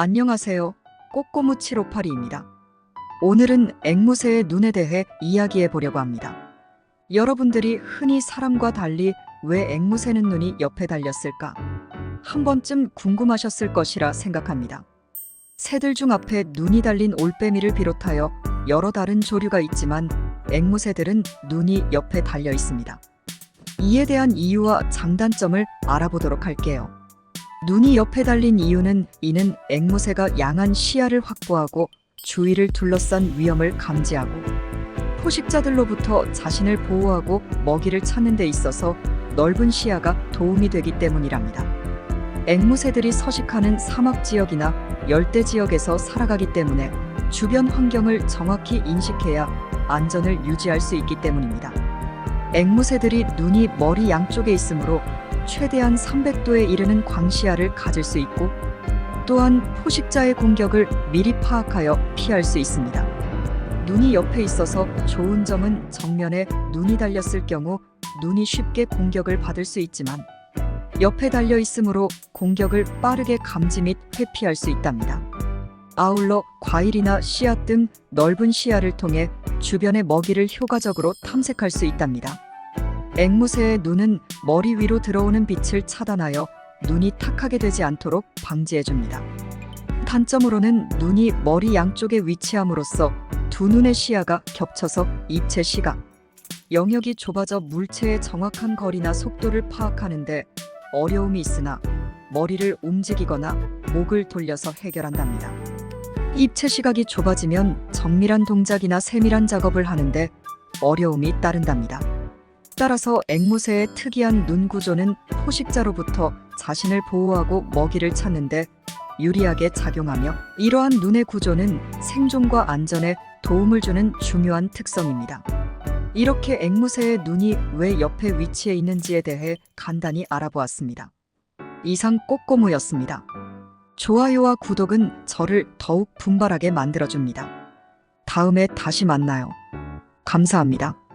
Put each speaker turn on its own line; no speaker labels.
안녕하세요. 꼬꼬무 7582입니다. 오늘은 앵무새의 눈에 대해 이야기해 보려고 합니다. 여러분들이 흔히 사람과 달리 왜 앵무새는 눈이 옆에 달렸을까? 한 번쯤 궁금하셨을 것이라 생각합니다. 새들 중 앞에 눈이 달린 올빼미를 비롯하여 여러 다른 조류가 있지만 앵무새들은 눈이 옆에 달려 있습니다. 이에 대한 이유와 장단점을 알아보도록 할게요. 눈이 옆에 달린 이유는 이는 앵무새가 양한 시야를 확보하고 주위를 둘러싼 위험을 감지하고 포식자들로부터 자신을 보호하고 먹이를 찾는 데 있어서 넓은 시야가 도움이 되기 때문이랍니다. 앵무새들이 서식하는 사막 지역이나 열대 지역에서 살아가기 때문에 주변 환경을 정확히 인식해야 안전을 유지할 수 있기 때문입니다. 앵무새들이 눈이 머리 양쪽에 있으므로 최대한 300도에 이르는 광시야를 가질 수 있고 또한 포식자의 공격을 미리 파악하여 피할 수 있습니다. 눈이 옆에 있어서 좋은 점은 정면에 눈이 달렸을 경우 눈이 쉽게 공격을 받을 수 있지만 옆에 달려 있으므로 공격을 빠르게 감지 및 회피할 수 있답니다. 아울러 과일이나 씨앗 등 넓은 시야를 통해 주변의 먹이를 효과적으로 탐색할 수 있답니다. 앵무새의 눈은 머리 위로 들어오는 빛을 차단하여 눈이 탁하게 되지 않도록 방지해줍니다. 단점으로는 눈이 머리 양쪽에 위치함으로써 두 눈의 시야가 겹쳐서 입체 시각, 영역이 좁아져 물체의 정확한 거리나 속도를 파악하는데 어려움이 있으나 머리를 움직이거나 목을 돌려서 해결한답니다. 입체 시각이 좁아지면 정밀한 동작이나 세밀한 작업을 하는데 어려움이 따른답니다. 따라서 앵무새의 특이한 눈 구조는 포식자로부터 자신을 보호하고 먹이를 찾는데 유리하게 작용하며 이러한 눈의 구조는 생존과 안전에 도움을 주는 중요한 특성입니다. 이렇게 앵무새의 눈이 왜 옆에 위치해 있는지에 대해 간단히 알아보았습니다. 이상 꼬꼬무였습니다. 좋아요와 구독은 저를 더욱 분발하게 만들어줍니다. 다음에 다시 만나요. 감사합니다.